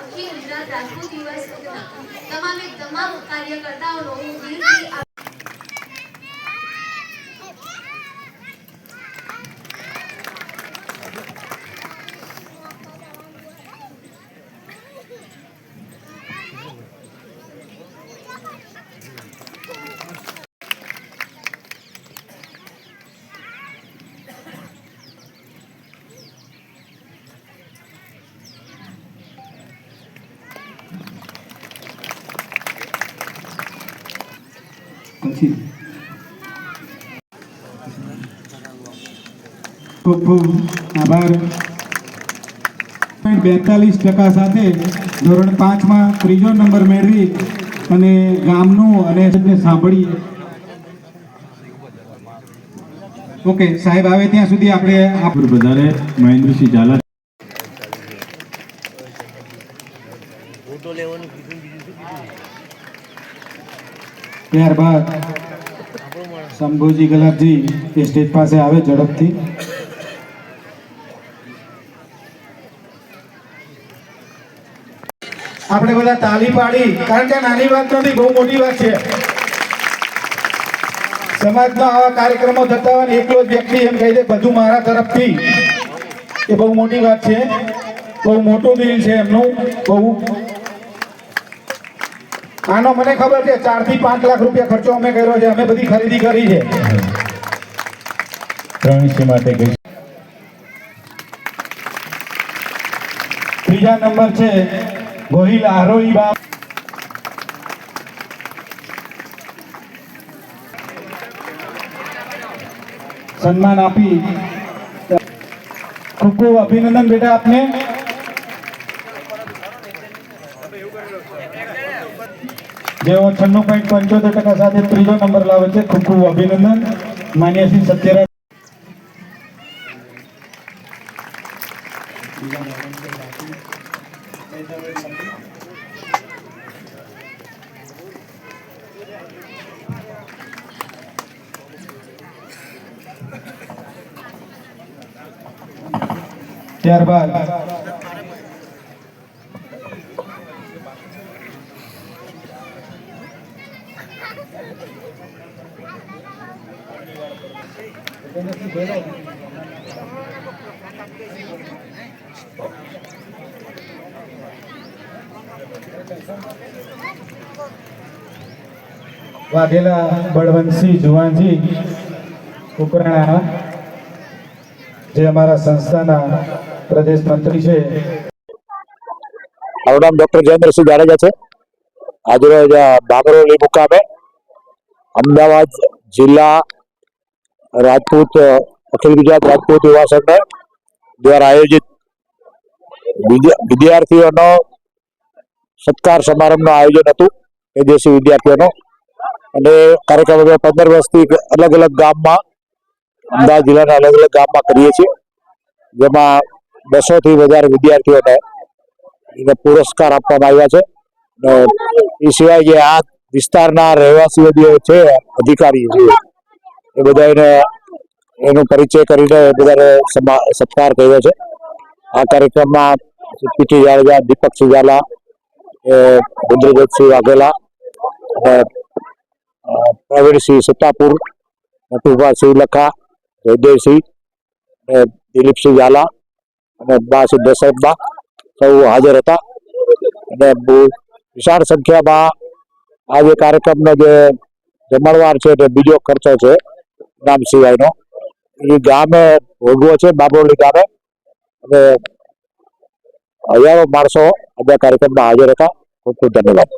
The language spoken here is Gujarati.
અખિલ ગુજરાત રાજપૂત યુવા તમામે તમામ દિલથી આભાર ખૂબ ખૂબ આભાર. બેતાલીસ ટકા સાથે ધોરણ પાંચમાં ત્રીજો નંબર મેળવી અને ગામનું અને સાંભળીએ. ઓકે સાહેબ આવે ત્યાં સુધી આપણે આપણે વધારે મહેન્દ્રસિંહ ઝાલા. ત્યારબાદ શંભુજી ગલાબજી એ સ્ટેજ પાસે આવે ઝડપથી. આપણે બધા તાલી પાડી, કારણ કે નાની વાત નથી બહુ મોટી વાત છે. સમાજમાં આવા કાર્યક્રમો થતા હોય એકલો જ વ્યક્તિ એમ કહી દે, બધું મારા તરફથી. એ બહુ મોટી વાત છે. બહુ મોટું દિલ છે એમનું. બહુ આનો મને ખબર છે ચારથી પાંચ લાખ રૂપિયા ખર્ચો અમે કર્યો છે અમે બધી ખરીદી કરી છે. ત્રણસી માટે ત્રીજા નંબર છે ગોહિલ આરોહી બાપ. સન્માન આપી. ખૂબ ખૂબ અભિનંદન બેટા આપને. જેઓ છન્નું પોઈન્ટ પંચોતેર ટકા સાથે ત્રીજો નંબર લાવે છે, ખૂબ ખૂબ અભિનંદન. માન્ય શ્રી સત્યરાજ ત્યારબાદ વાઘેલા બળવંતસિંહ જુવાનજી કુકરાણા જે અમારા સંસ્થાના પ્રદેશ મંત્રી છે. મારું નામ ડોક્ટર જયેન્દ્રસિંહ જાડેજા છે. આજરોજ બાબરોલી મુકામે અમદાવાદ જિલ્લા રાજપૂત અખિલ ગુજરાત રાજપૂત યુવા સંઘ દ્વારા આયોજિત વિદ્યાર્થીઓનો સત્કાર સમારંભનું આયોજન હતું વિદેશી વિદ્યાર્થીઓનો. અને કાર્યક્રમ અમે પંદર વર્ષથી અલગ અલગ ગામમાં, અમદાવાદ જિલ્લાના અલગ અલગ ગામમાં કરીએ છીએ, જેમાં બસોથી વધારે વિદ્યાર્થીઓને એને પુરસ્કાર આપવામાં આવ્યા છે. એ સિવાય જે આ વિસ્તારના રહેવાસીઓ જે છે અધિકારી એ બધા એને એનો પરિચય કરીને બધાને સમા- સત્કાર કર્યો છે. આ કાર્યક્રમમાં પીટી જાડેજા દીપકસિંહ સુજાલા, એ વાઘેલા પ્રવીણસિંહ સત્તાપુર નટુભા શિવલખા જયદેવસિંહ દિલીપસિંહ ઝાલા, અને બા દશરથબા સૌ હાજર હતા. અને બહુ વિશાળ સંખ્યામાં આ જે કાર્યક્રમનો જે જમણવાર છે તે બીજો ખર્ચો છે. નામ સિવાયનો. એ ગામે ભોગવો છે બાબરોલી ગામે. અને હજારો માણસો આ કાર્યક્રમમાં હાજર હતા. ખૂબ ખૂબ ધન્યવાદ.